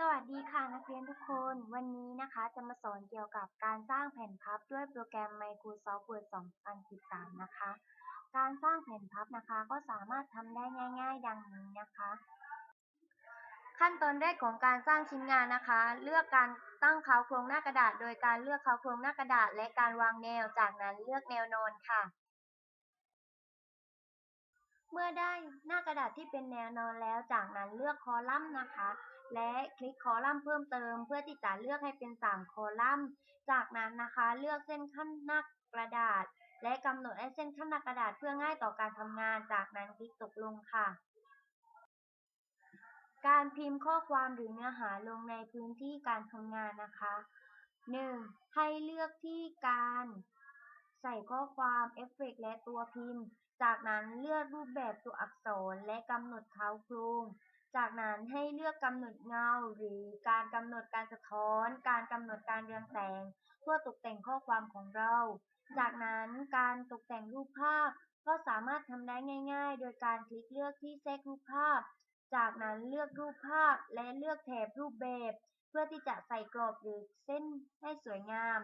สวัสดีค่ะนักเรียนทุกคน วันนี้นะคะจะมาสอนเกี่ยวกับการสร้างแผ่นพับด้วยโปรแกรม Microsoft Word 2013 นะคะ การสร้างแผ่นพับนะคะก็สามารถทำได้ง่าย ๆ ดังนี้นะคะ ขั้นตอนแรกของการสร้างชิ้นงานนะคะ เลือกการตั้งเขาโครงหน้ากระดาษ โดยการเลือกเขาโครงหน้ากระดาษ และการวางแนว จากนั้นเลือกแนวนอนค่ะ เมื่อได้หน้ากระดาษที่เป็นแนวนอนแล้ว จากนั้นเลือกคอลัมน์นะคะ และคลิกคอลัมน์เพิ่มเติม เพื่อที่จะเลือกให้เป็น 3 คอลัมน์ จากนั้นนะคะเลือกเส้นขั้นหน้ากระดาษ และกำหนดให้เส้นขั้นหน้ากระดาษเพื่อง่ายต่อการทำงาน จากนั้นคลิกตกลงค่ะ การพิมพ์ข้อความหรือเนื้อหาลงในพื้นที่การทำงานนะคะ 1. ให้เลือกที่การ ใส่ข้อความเอฟเฟกต์และตัวพิมพ์ จากนั้นเลือกรูปแบบตัวอักษรและกำหนดเท้าโครง จากนั้นให้เลือกกำหนดเงา หรือการกำหนดการสะท้อน การกำหนดการเรืองแสงเพื่อตกแต่งข้อความของเรา จากนั้นการตกแต่งรูปภาพก็สามารถทำได้ง่าย ๆ โดยการคลิกเลือกที่แทรกรูปภาพ จากนั้นเลือกรูปภาพและเลือกแถบรูปแบบ เพื่อที่จะใส่กรอบหรือเส้นให้สวยงาม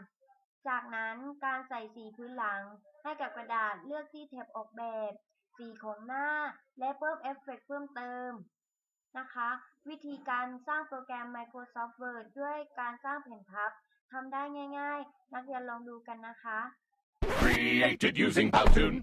จากนั้นการใส่สีพื้นหลังให้กับกระดาษเลือกที่แถบออกแบบ สีของหน้า และเพิ่มเอฟเฟกต์เพิ่มเติมนะคะ วิธีการสร้างโปรแกรม Microsoft Word ด้วยการสร้างแผ่นพับทำได้ง่าย ๆ นักเรียนลองดูกันนะคะ Created using Powtoon.